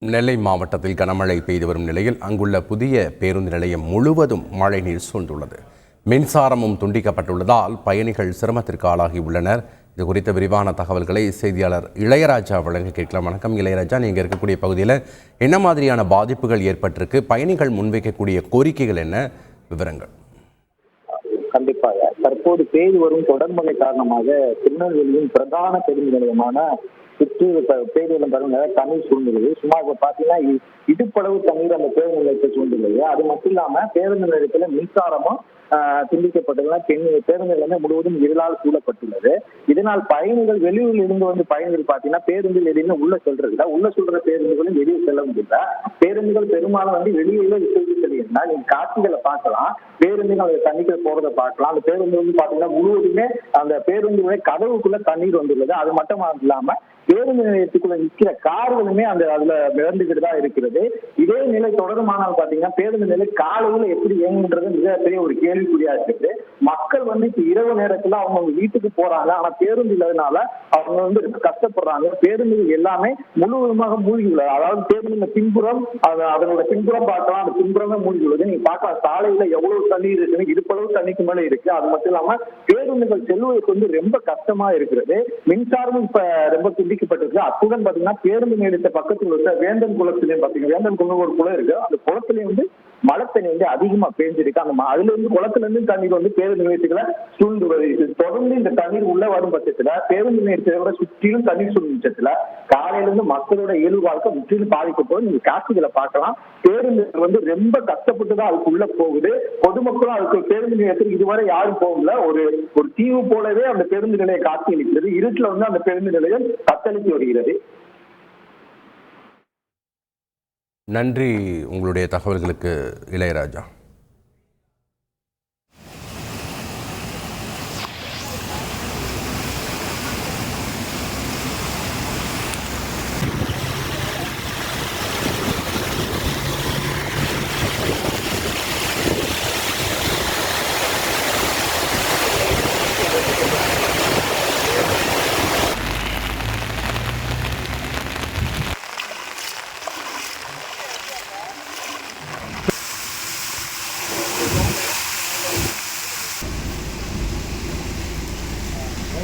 நெல்லை மாவட்டத்தில் கனமழை பெய்து வரும் நிலையில் அங்குள்ள புதிய பேருந்து நிலையம் முழுவதும் மழைநீர் சூழ்ந்துள்ளது. மின்சாரமும் துண்டிக்கப்பட்டுள்ளதால் பயணிகள் சிரமத்திற்கு ஆளாகி உள்ளனர். இது குறித்த விரிவான தகவல்களை செய்தியாளர் இளையராஜா வழங்க கேட்கலாம். வணக்கம் இளையராஜா. நீங்கள் இருக்கக்கூடிய பகுதியில் என்ன மாதிரியான பாதிப்புகள் ஏற்பட்டிருக்கு? பயணிகள் முன்வைக்கக்கூடிய கோரிக்கைகள் என்ன? விவரங்கள். கண்டிப்பாக. தற்போது பெய்து வரும் தொடர்மலை காரணமாக திருநெல்வேலியின் பிரதான பேருந்து நிலையமான சுற்று ப- பேருந்து நிலையம் தண்ணீர் சூழ்ந்துள்ளது சுமார் இப்ப பாத்தீங்கன்னா இடுப்பளவு தண்ணீர் அந்த பேருந்து நிலையத்தை சூழ்ந்துள்ளது. அது மட்டும் இல்லாம பேருந்து நிலையத்துல மின்சாரமும் துண்டிக்கப்பட்டதுனால் சென்னை பேருந்துகள் வந்து முழுவதும் இருளால் சூழப்பட்டுள்ளது. இதனால் பயணிகள் வெளியூரில் இருந்து வந்து பயணிகள் பாத்தீங்கன்னா பேருந்தில் எதுவுமே உள்ள செல்றது உள்ள சொல்ற பேருந்துகளும் வெளியே செல்ல முடியல. பேருந்துகள் பெரும்பாலும் வந்து வெளியில விட்டு செல்லுன்னா நீங்க காட்சிகளை பார்க்கலாம். பேருந்துகள் அந்த தண்ணிக்குள்ள போறதை பார்க்கலாம். அந்த பேருந்து வந்து பாத்தீங்கன்னா முழுவதுமே அந்த பேருந்துடைய கதவுக்குள்ள தண்ணீர் வந்துள்ளது. அது மட்டும் இல்லாம பேருந்து நிலையத்துக்குள்ள நிற்கிற கார்களுமே அந்த அதுல மிதந்துகிட்டு தான் இருக்கிறது. இதே நிலை தொடருமானால் பாத்தீங்கன்னா பேருந்து நிலை காலையில எப்படி இயங்குன்றது மிகப்பெரிய ஒரு கேள்விக்குறியா இருக்குது. மக்கள் வந்து இப்ப இரவு நேரத்துல அவங்க வீட்டுக்கு போறாங்க. ஆனா பேருந்து இல்லாதனால அவங்க வந்து ரொம்ப கஷ்டப்படுறாங்க. பேருந்துகள் எல்லாமே முழுவதுமாக மூழ்கி உள்ளது. அதாவது பேருந்து பின்புறம் அதனோட பின்புறம் பார்க்கலாம். அந்த பின்புறமே மூழ்கி உள்ளது. நீங்க பார்க்கலாம் சாலையில எவ்வளவு தண்ணீர் இருக்குன்னு இருப்பளவு தண்ணிக்கு மேல இருக்கு. அது மட்டும் இல்லாம பேருந்துகள் செல்வதற்கு வந்து ரொம்ப கஷ்டமா இருக்கிறது. மின்சாரமும் இப்ப ரொம்ப துண்டிக்கப்பட்டிருக்கு அத்துடன் பாத்தீங்கன்னா பேருந்து நிலையத்தை பக்கத்தில் உள்ள வேந்தன் குளத்திலையும் பாத்தீங்கன்னா வேந்தன் குளம் ஒரு குளம் இருக்கு. அந்த குளத்திலையும் வந்து மழை தண்ணி வந்து அதிகமா பேஞ்சிருக்கு. அந்த அதுல இருந்து குளத்துல இருந்து தண்ணீர் வந்து பேருந்து நிலையத்துக்குள்ள சூழ்ந்து வருது. தொடர்ந்து இந்த தண்ணீர் உள்ள வரும் பட்சத்துல பேருந்து நிலையத்தோட விட சுற்றிலும் தண்ணீர் சூழ்ந்த பட்சத்துல காலையில இருந்து மக்களோட இயல்பு வாழ்க்கை முற்றிலும் பாதிக்கப்படும் நீங்க காட்சிகளை பார்க்கலாம். பேருந்து வந்து ரொம்ப கஷ்டப்பட்டு தான் அதுக்குள்ள போகுது. பொதுமக்களும் அதுக்கு பேருந்து நிலையத்துக்கு இதுவரை யாரும் போகல. ஒரு ஒரு தீவு போலவே அந்த பேருந்து நிலையை காட்சி அளிக்கிறது. இருட்டுல வந்து அந்த பேருந்து நிலையம் வாக்களித்து வருகிறது. நன்றி உங்களுடைய தகவல்களுக்கு இளையராஜா.